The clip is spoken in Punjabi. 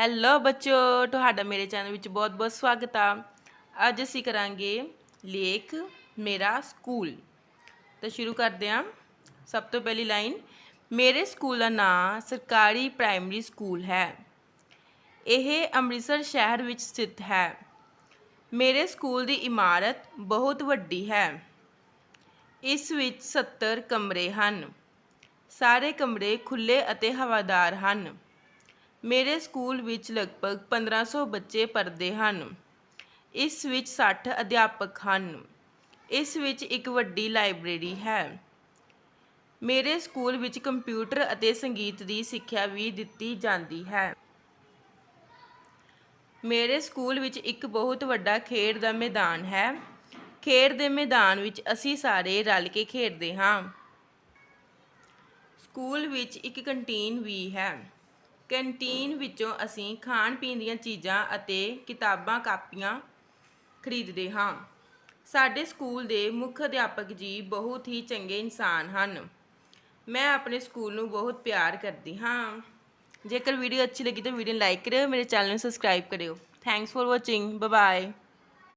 ਹੈਲੋ ਬੱਚੋ, ਤੁਹਾਡਾ ਮੇਰੇ ਚੈਨਲ ਵਿੱਚ ਬਹੁਤ-ਬਹੁਤ ਸਵਾਗਤ ਆ। ਅੱਜ ਅਸੀਂ ਕਰਾਂਗੇ ਲੇਖ ਮੇਰਾ ਸਕੂਲ। ਤਾਂ ਸ਼ੁਰੂ ਕਰਦੇ ਹਾਂ ਸਭ ਤੋਂ ਪਹਿਲੀ ਲਾਈਨ, ਮੇਰੇ ਸਕੂਲ ਦਾ ਨਾਂ ਸਰਕਾਰੀ ਪ੍ਰਾਇਮਰੀ ਸਕੂਲ ਹੈ। ਇਹ ਅੰਮ੍ਰਿਤਸਰ ਸ਼ਹਿਰ ਵਿੱਚ ਸਥਿਤ ਹੈ। ਮੇਰੇ ਸਕੂਲ ਦੀ ਇਮਾਰਤ ਬਹੁਤ ਵੱਡੀ ਹੈ। ਇਸ ਵਿੱਚ 70 ਕਮਰੇ ਹਨ। ਸਾਰੇ ਕਮਰੇ ਖੁੱਲੇ ਅਤੇ ਹਵਾਦਾਰ ਹਨ। ਮੇਰੇ ਸਕੂਲ ਵਿੱਚ ਲਗਭਗ 1500 ਬੱਚੇ ਪੜ੍ਹਦੇ ਹਨ। ਇਸ ਵਿੱਚ 60 ਅਧਿਆਪਕ ਹਨ। ਇਸ ਵਿੱਚ ਇੱਕ ਵੱਡੀ ਲਾਇਬ੍ਰੇਰੀ ਹੈ। ਮੇਰੇ ਸਕੂਲ ਵਿੱਚ ਕੰਪਿਊਟਰ ਅਤੇ ਸੰਗੀਤ ਦੀ ਸਿੱਖਿਆ ਵੀ ਦਿੱਤੀ ਜਾਂਦੀ ਹੈ। ਮੇਰੇ ਸਕੂਲ ਵਿੱਚ ਇੱਕ ਬਹੁਤ ਵੱਡਾ ਖੇਡ ਦਾ ਮੈਦਾਨ ਹੈ। ਖੇਡ ਦੇ ਮੈਦਾਨ ਵਿੱਚ ਅਸੀਂ ਸਾਰੇ ਰਲ ਕੇ ਖੇਡਦੇ ਹਾਂ। ਸਕੂਲ ਵਿੱਚ ਇੱਕ ਕੰਟੀਨ ਵੀ ਹੈ। ਕੰਟੀਨ ਵਿੱਚੋਂ ਅਸੀਂ ਖਾਣ ਪੀਣ ਦੀਆਂ ਚੀਜ਼ਾਂ ਅਤੇ ਕਿਤਾਬਾਂ, ਕਾਪੀਆਂ ਖਰੀਦਦੇ ਹਾਂ। ਸਾਡੇ ਸਕੂਲ ਦੇ ਮੁੱਖ ਅਧਿਆਪਕ ਜੀ ਬਹੁਤ ਹੀ ਚੰਗੇ ਇਨਸਾਨ ਹਨ। ਮੈਂ ਆਪਣੇ ਸਕੂਲ ਨੂੰ ਬਹੁਤ ਪਿਆਰ ਕਰਦੀ ਹਾਂ। ਜੇਕਰ ਵੀਡੀਓ ਅੱਛੀ ਲੱਗੀ ਤਾਂ ਵੀਡੀਓ ਨੂੰ ਲਾਈਕ ਕਰਿਓ, ਮੇਰੇ ਚੈਨਲ ਨੂੰ ਸਬਸਕ੍ਰਾਈਬ ਕਰਿਓ। Thanks for watching bye bye